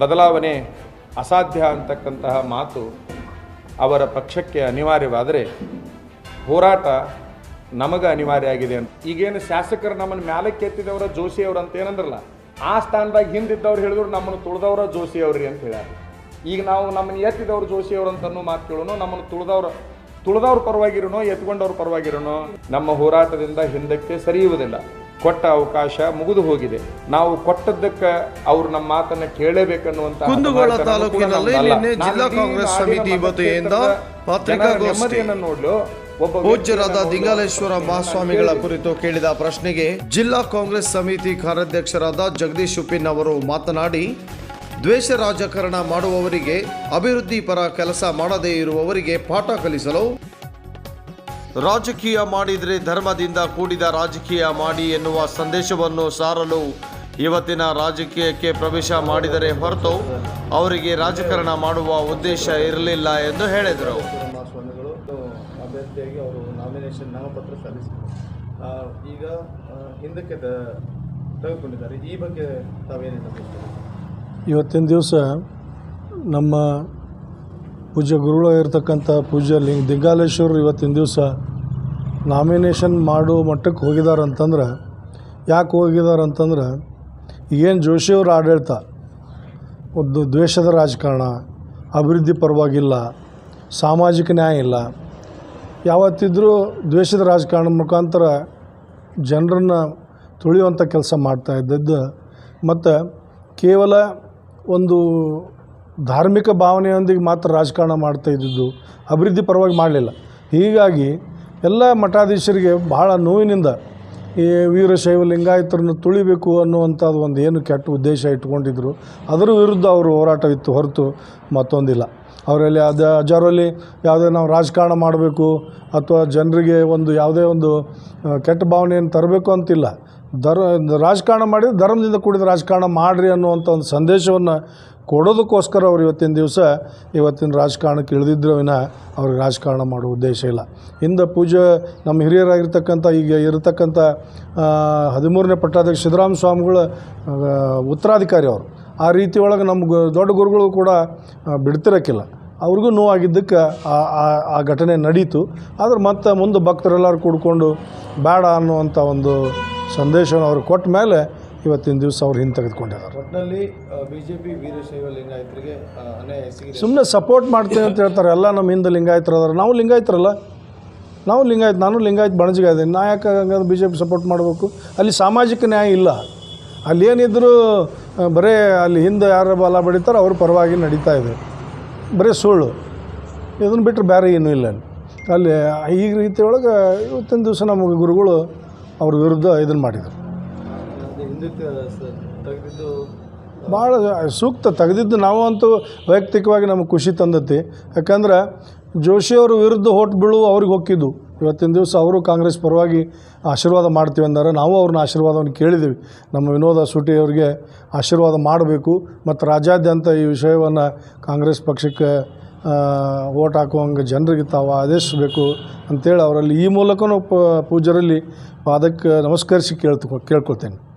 ಬದಲಾವಣೆ ಅಸಾಧ್ಯ ಅಂತಕ್ಕಂತಹ ಮಾತು ಅವರ ಪಕ್ಷಕ್ಕೆ ಅನಿವಾರ್ಯವಾದರೆ ಹೋರಾಟ ನಮಗೆ ಅನಿವಾರ್ಯ ಆಗಿದೆ ಅಂತ. ಈಗೇನು ಶಾಸಕರು ನಮ್ಮನ್ನು ಮ್ಯಾಲಕ್ಕೆ ಎತ್ತಿದವರ ಜೋಶಿ ಅವ್ರು ಅಂತ ಏನಂದ್ರಲ್ಲ, ಆ ಸ್ಥಾನದಾಗ ಹಿಂದಿದ್ದವ್ರು ಹೇಳಿದ್ರು ನಮ್ಮನ್ನು ತುಳಿದವರ ಜೋಶಿ ಅವ್ರಿ ಅಂತ ಹೇಳ್ಯಾರ. ಈಗ ನಾವು ನಮ್ಮನ್ನು ಎತ್ತಿದವ್ರು ಜೋಶಿ ಅವ್ರು ಅಂತನೂ ಮಾತು ಕೇಳೋನು, ನಮ್ಮನ್ನು ತುಳಿದವ್ರ ತುಳಿದವ್ರ ಪರವಾಗಿರೋನೋ, ಎತ್ಕೊಂಡವ್ರ ಪರವಾಗಿರೋನೋ, ನಮ್ಮ ಹೋರಾಟದಿಂದ ಹಿಂದಕ್ಕೆ ಸರಿಯುವುದಿಲ್ಲ. ಕೊಟ್ಟ ಅವಕಾಶ ಮುಗಿದು ಹೋಗಿದೆ. ನಾವು ಕೊಟ್ಟದ್ದಕ್ಕೆ ಅವರು ನಮ್ಮ ಮಾತನ್ನ ಕೇಳಬೇಕನ್ನುವಂತ ಕುಂದಗೋಳ ತಾಲೂಕಿನಲ್ಲಿ ನಿನ್ನೆ ಜಿಲ್ಲಾ ಕಾಂಗ್ರೆಸ್ ಸಮಿತಿ ವತಿಯಿಂದ ಪತ್ರಿಕಾಗೋಷ್ಠಿ. ನೋಡ್ಲು. ಒಬ್ಬ ಪೂಜ್ಯರಾದ ದಿಂಗಾಲೇಶ್ವರ ಮಹಾಸ್ವಾಮಿಗಳ ಕುರಿತು ಕೇಳಿದ ಪ್ರಶ್ನೆಗೆ ಜಿಲ್ಲಾ ಕಾಂಗ್ರೆಸ್ ಸಮಿತಿ ಕಾರ್ಯಾಧ್ಯಕ್ಷರಾದ ಜಗದೀಶ್ ಉಪ್ಪಿನ್ ಅವರು ಮಾತನಾಡಿ ದ್ವೇಷ ರಾಜಕಾರಣ ಮಾಡುವವರಿಗೆ ಅಭಿವೃದ್ಧಿ ಪರ ಕೆಲಸ ಮಾಡದೇ ಇರುವವರಿಗೆ ಪಾಠ ಕಲಿಸಲು ರಾಜಕೀಯ ಮಾಡಿದರೆ ಧರ್ಮದಿಂದ ಕೂಡಿದ ರಾಜಕೀಯ ಮಾಡಿ ಎನ್ನುವ ಸಂದೇಶವನ್ನು ಸಾರಲು ಇವತ್ತಿನ ರಾಜಕೀಯಕ್ಕೆ ಪ್ರವೇಶ ಮಾಡಿದರೆ ಹೊರತು ಅವರಿಗೆ ರಾಜಕಾರಣ ಮಾಡುವ ಉದ್ದೇಶ ಇರಲಿಲ್ಲ ಎಂದು ಹೇಳಿದರು. ಸ್ವಾಮಿಗಳು ಅಭ್ಯರ್ಥಿಯಾಗಿ ಅವರು ನಾಮಿನೇಷನ್ ನಾಮಪತ್ರ ಸಲ್ಲಿಸಿದರು ಈಗ ಹಿಂದಕ್ಕೆ ತೆಗೆದುಕೊಂಡಿದ್ದಾರೆ. ಈ ಬಗ್ಗೆ ತಾವೇನು ಇವತ್ತಿನ ದಿವಸ ನಮ್ಮ ಪೂಜ್ಯ ಗುರುಗಳಾಗಿರ್ತಕ್ಕಂಥ ಪೂಜ್ಯ ಲಿಂಗ ದಿಂಗಾಲೇಶ್ವರರು ಇವತ್ತಿನ ದಿವಸ ನಾಮಿನೇಷನ್ ಮಾಡೋ ಮಟ್ಟಕ್ಕೆ ಹೋಗಿದ್ದಾರೆ ಅಂತಂದ್ರೆ ಯಾಕೆ ಹೋಗಿದ್ದಾರೆ ಅಂತಂದ್ರೆ ಏನು ಜೋಶಿಯವ್ರ ಆಡಳಿತ, ಒಂದು ದ್ವೇಷದ ರಾಜಕಾರಣ, ಅಭಿವೃದ್ಧಿ ಪರವಾಗಿಲ್ಲ, ಸಾಮಾಜಿಕ ನ್ಯಾಯ ಇಲ್ಲ, ಯಾವತ್ತಿದ್ರೂ ದ್ವೇಷದ ರಾಜಕಾರಣ ಮುಖಾಂತರ ಜನರನ್ನು ತುಳಿಯುವಂಥ ಕೆಲಸ ಮಾಡ್ತಾ ಇದ್ದದ್ದು, ಮತ್ತು ಕೇವಲ ಒಂದು ಧಾರ್ಮಿಕ ಭಾವನೆಯೊಂದಿಗೆ ಮಾತ್ರ ರಾಜಕಾರಣ ಮಾಡ್ತಾ ಇದ್ದಿದ್ದು ಅಭಿವೃದ್ಧಿ ಪರವಾಗಿ ಮಾಡಲಿಲ್ಲ. ಹೀಗಾಗಿ ಎಲ್ಲ ಮಠಾಧೀಶರಿಗೆ ಬಹಳ ನೋವಿನಿಂದ ಈ ವೀರಶೈವ ಲಿಂಗಾಯತರನ್ನು ತುಳಿಬೇಕು ಅನ್ನುವಂಥದ್ದು ಒಂದು ಏನು ಕೆಟ್ಟ ಉದ್ದೇಶ ಇಟ್ಕೊಂಡಿದ್ರು ಅದರ ವಿರುದ್ಧ ಅವರು ಹೋರಾಟ ಇತ್ತು ಹೊರತು ಮತ್ತೊಂದಿಲ್ಲ. ಅವರಲ್ಲಿ ಅದು ಅಜಾರಲ್ಲಿ ಯಾವುದೇ ನಾವು ರಾಜಕಾರಣ ಮಾಡಬೇಕು ಅಥವಾ ಜನರಿಗೆ ಒಂದು ಯಾವುದೇ ಒಂದು ಕೆಟ್ಟ ಭಾವನೆಯನ್ನು ತರಬೇಕು ಅಂತಿಲ್ಲ. ಧರ್ ರಾಜಕಾರಣ ಮಾಡಿದರೆ ಧರ್ಮದಿಂದ ಕೂಡಿದ ರಾಜಕಾರಣ ಮಾಡಿರಿ ಅನ್ನುವಂಥ ಒಂದು ಸಂದೇಶವನ್ನು ಕೊಡೋದಕ್ಕೋಸ್ಕರ ಅವ್ರು ಇವತ್ತಿನ ದಿವಸ ಇವತ್ತಿನ ರಾಜಕಾರಣಕ್ಕೆ ಇಳಿದಿದ್ರು ವಿನ ಅವ್ರಿಗೆ ರಾಜಕಾರಣ ಮಾಡೋ ಉದ್ದೇಶ ಇಲ್ಲ. ಹಿಂದೆ ಪೂಜೆ ನಮ್ಮ ಹಿರಿಯರಾಗಿರ್ತಕ್ಕಂಥ, ಈಗ ಇರತಕ್ಕಂಥ ಹದಿಮೂರನೇ ಪಟ್ಟಾಧ್ಯಕ್ಷ ಸಿದ್ದರಾಮ ಸ್ವಾಮಿಗಳ ಉತ್ತರಾಧಿಕಾರಿ ಅವರು. ಆ ರೀತಿ ಒಳಗೆ ನಮ್ಮ ದೊಡ್ಡ ಗುರುಗಳು ಕೂಡ ಬಿಡ್ತಿರೋಕ್ಕಿಲ್ಲ ಅವ್ರಿಗೂ ನೋವಾಗಿದ್ದಕ್ಕೆ ಆ ಘಟನೆ ನಡೀತು. ಆದ್ರೆ ಮತ್ತೆ ಮುಂದೆ ಭಕ್ತರೆಲ್ಲರೂ ಕೂಡ್ಕೊಂಡು ಬೇಡ ಅನ್ನುವಂಥ ಒಂದು ಸಂದೇಶವನ್ನು ಅವ್ರು ಕೊಟ್ಟ ಮೇಲೆ ಇವತ್ತಿನ ದಿವಸ ಅವ್ರು ಹಿಂದೆ ತೆಗೆದುಕೊಂಡಿದ್ದಾರೆ. ಒಟ್ಟಿನಲ್ಲಿ ಬಿ ಜೆ ಪಿ ವೀರಶೈವ ಲಿಂಗಾಯತರಿಗೆ ಸುಮ್ಮನೆ ಸಪೋರ್ಟ್ ಮಾಡ್ತೀವಿ ಅಂತ ಹೇಳ್ತಾರೆ. ಎಲ್ಲ ನಮ್ಮ ಹಿಂದೆ ಲಿಂಗಾಯತರು ಅದಾರೆ. ನಾವು ಲಿಂಗಾಯತರಲ್ಲ. ನಾವು ಲಿಂಗಾಯತ್ ನಾನು ಲಿಂಗಾಯತ್ ಬಣಜಿಗೆ ಇದ್ದೀನಿ. ನಾ ಯಾಕೆ ಹಂಗಾದ್ರೆ ಬಿ ಜೆ ಪಿ ಸಪೋರ್ಟ್ ಮಾಡಬೇಕು? ಅಲ್ಲಿ ಸಾಮಾಜಿಕ ನ್ಯಾಯ ಇಲ್ಲ. ಅಲ್ಲಿ ಏನಿದ್ರು ಬರೇ ಅಲ್ಲಿ ಹಿಂದೆ ಯಾರು ಬಲ ಬಡಿತಾರೋ ಅವ್ರ ಪರವಾಗಿ ನಡೀತಾ ಇದೆ. ಬರೀ ಸುಳ್ಳು. ಇದನ್ನು ಬಿಟ್ಟರೆ ಬೇರೆ ಏನೂ ಇಲ್ಲ. ಅಲ್ಲಿ. ಈ ರೀತಿಯೊಳಗೆ ಇವತ್ತಿನ ದಿವಸ ನಮಗೆ ಗುರುಗಳು ಅವ್ರ ವಿರುದ್ಧ ಇದನ್ನು ಮಾಡಿದರು. ಭಾಳ ಸೂಕ್ತ ತೆಗೆದಿದ್ದು ನಾವು ಅಂತೂ ವೈಯಕ್ತಿಕವಾಗಿ ನಮಗೆ ಖುಷಿ ತಂದತಿ. ಯಾಕಂದ್ರೆ ಜೋಶಿಯವ್ರ ವಿರುದ್ಧ ಹೋಟ್ ಬೀಳು ಅವ್ರಿಗೆ ಹೊಕ್ಕಿದ್ದು ಇವತ್ತಿನ ದಿವಸ ಅವರು ಕಾಂಗ್ರೆಸ್ ಪರವಾಗಿ ಆಶೀರ್ವಾದ ಮಾಡ್ತೀವಿ ಅಂದಾರೆ ನಾವು ಅವ್ರನ್ನ ಆಶೀರ್ವಾದವನ್ನು ಕೇಳಿದ್ದೀವಿ. ನಮ್ಮ ವಿನೋದ ಸುಟಿ ಅವರಿಗೆ ಆಶೀರ್ವಾದ ಮಾಡಬೇಕು ಮತ್ತು ರಾಜ್ಯಾದ್ಯಂತ ಈ ವಿಷಯವನ್ನು ಕಾಂಗ್ರೆಸ್ ಪಕ್ಷಕ್ಕೆ ಓಟ್ ಹಾಕುವಂಗೆ ಜನರಿಗೆ ತಾವು ಆದೇಶಿಸಬೇಕು ಅಂತೇಳಿ ಅವರಲ್ಲಿ ಈ ಮೂಲಕನೂ ಪೂಜರಲ್ಲಿ ಪಾದಕ್ಕೆ ನಮಸ್ಕರಿಸಿ ಕೇಳ್ತು ಕೇಳ್ಕೊಳ್ತೇನೆ